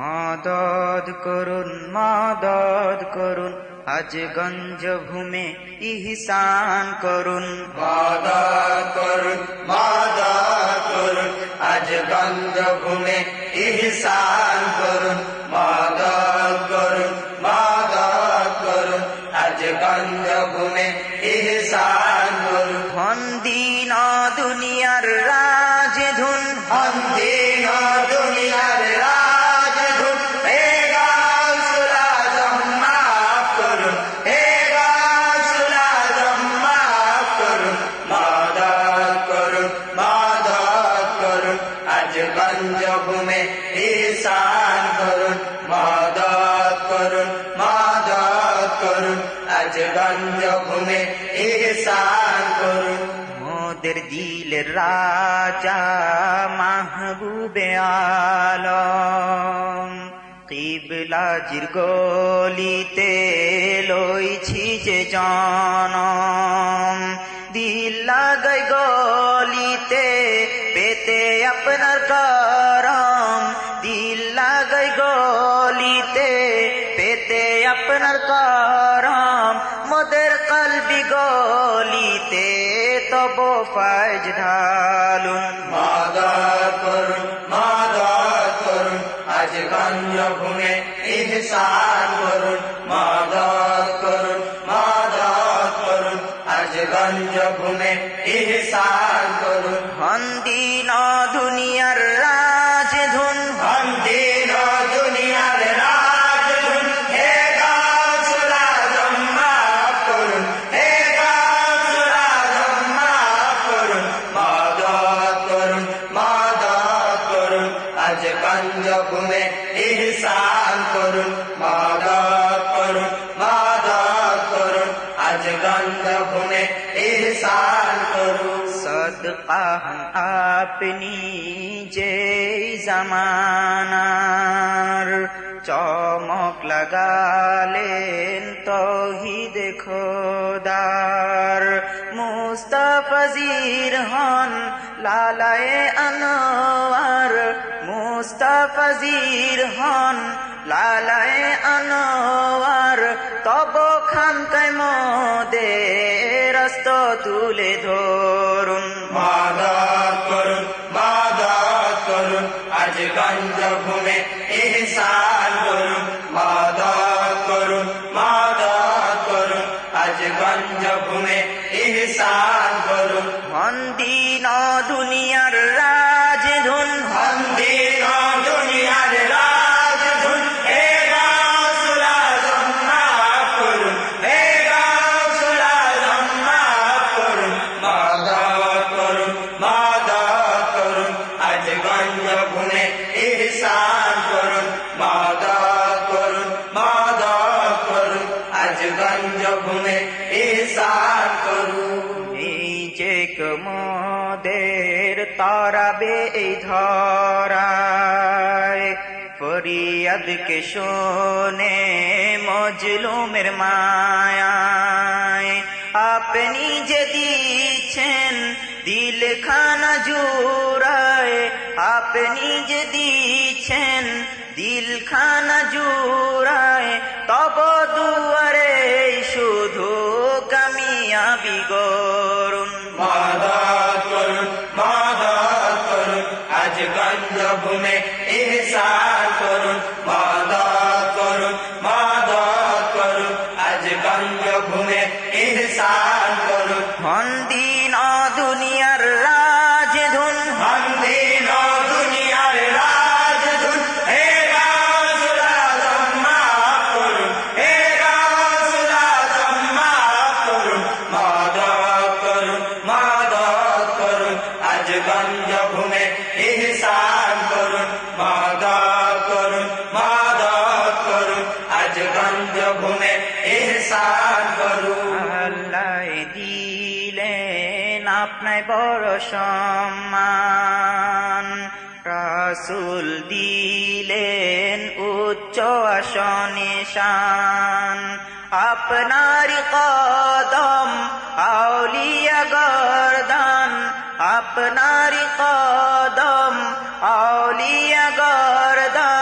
মদদ করুন মদদ করুন। আজ গঞ্জ ভূমে ইহসান করুন। মাদাত করুন মাদাত করুন। আজ গঞ্জ ভূমে ইহসান আজ গঞ্জ ভূমে ইহসান করুন, মাদাত করুন মাদাত করুন। আজ গঞ্জ ভূমে ইহসান করুন। মোদের দিলের রাজা মাহবুবে আলম কিবলাজির গলিতে লইছি যে জনম। দিল লাগাই গলিতে পেতে আপনার করম। দিল লাগাই গলিতে, পেতে আপনার করম। মোদের কলবি গলিতে তব ফাজ ঢালুন। মাদাত ভূমে ইহসান করুন মাদাত করুন মাদাত করুন। আজ গঞ্জ ভূমে ইহসান করুন। সদকা আপনি যে জামানার চমক লাগালেন তহিদ খোদার মুস্তাফজির হন লালায়ে আনোয়ার মুস্তাফজির হন লালায়ে আনোয়ার তব খান মোদের রস্ত তুলে ধরুন। মাদাত করুন মাদাত করুন আজ গঞ্জ ভূমে ইহসান করুন। মাদাত করুন মাদাত করুন আজ গঞ্জ ভূমে ইহসান করুন। হন্দিন দুনিয়ার রাজ ধুন কমদের তারাবে এই ধরায়। ফরিয়াদকে শোনে মজলুমের মায়ায়। আপনি যে দিচ্ছেন দিল খানা জুড়ায়, আপনি যে দিচ্ছেন দিল খানা জুড়ায়, তব দুয়ারে শুধু কামিয়াবি গরুন গঞ্জ ভূমে ইহসান করুন দিলেন আপনায় বড় সম্মান। রাসুল দিলেন উচ্চ আসনে শান আপনার কদম আউলিয়া গর্দান। আপনার কদম আউলিয়া গর্দান।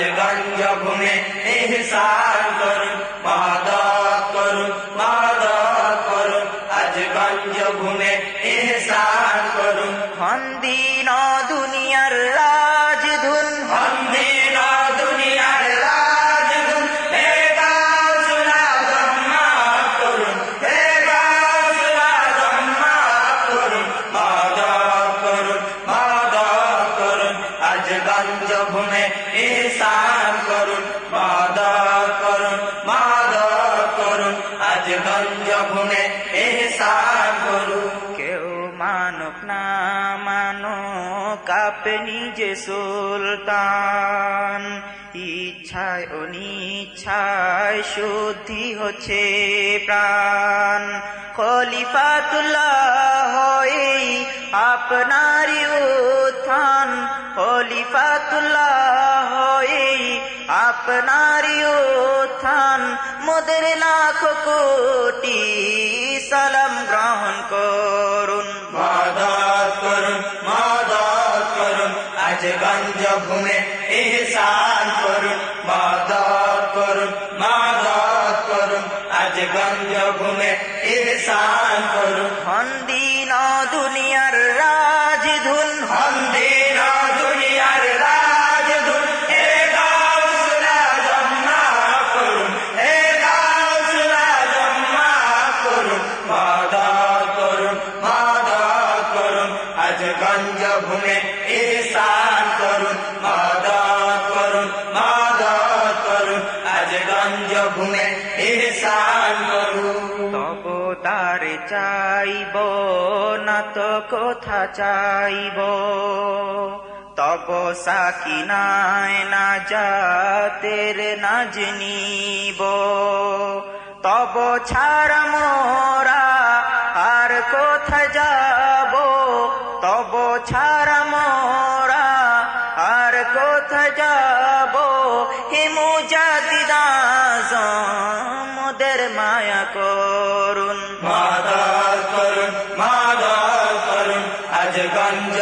राजगंज में एहसास গুণে এসান করুন মাদা করুন মাদা করুন। আজ গঞ্জ এসান করুন। কেউ না মানো সুলতান। ইচ্ছায় অনিচ্ছায় শুদ্ধি হচ্ছে প্রাণ। খলিফাতুল্লাহ হয়ে আপনারিও খলিফাতুল্লাহ হয়ে আপনারই উত্থান। মোদের লাখ কোটি সালাম গ্রহণ করুন। মাদত করুন মাদত করুন আজ গঞ্জ ভূমে এহসান করুন। মাদত করুন মাদত করুন আজ গঞ্জ ভূমে এহসান করুন। হন্দিন দুনিয়ার করুন আজ গঞ্জ ভূমে এহসান করুন মাদত করুন মাদত করুন। আজ গঞ্জ ভূমে এহসান করুন। তব তার চাইব, না তো কোথা চাইব। তব সাকিনায় না যাতের নাজ নিব। তব ছাড়া মোরা আর কোথায় যাব? মায়া করুন। মাদার করুন মাদার করুন আজ গঞ্জ